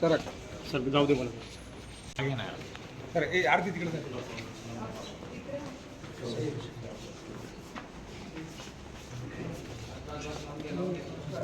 sir sir जाऊ दे मला sir ए आरती तिकडे सर ए अरे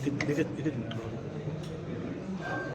दे एक मिनिट इथे इथे इथे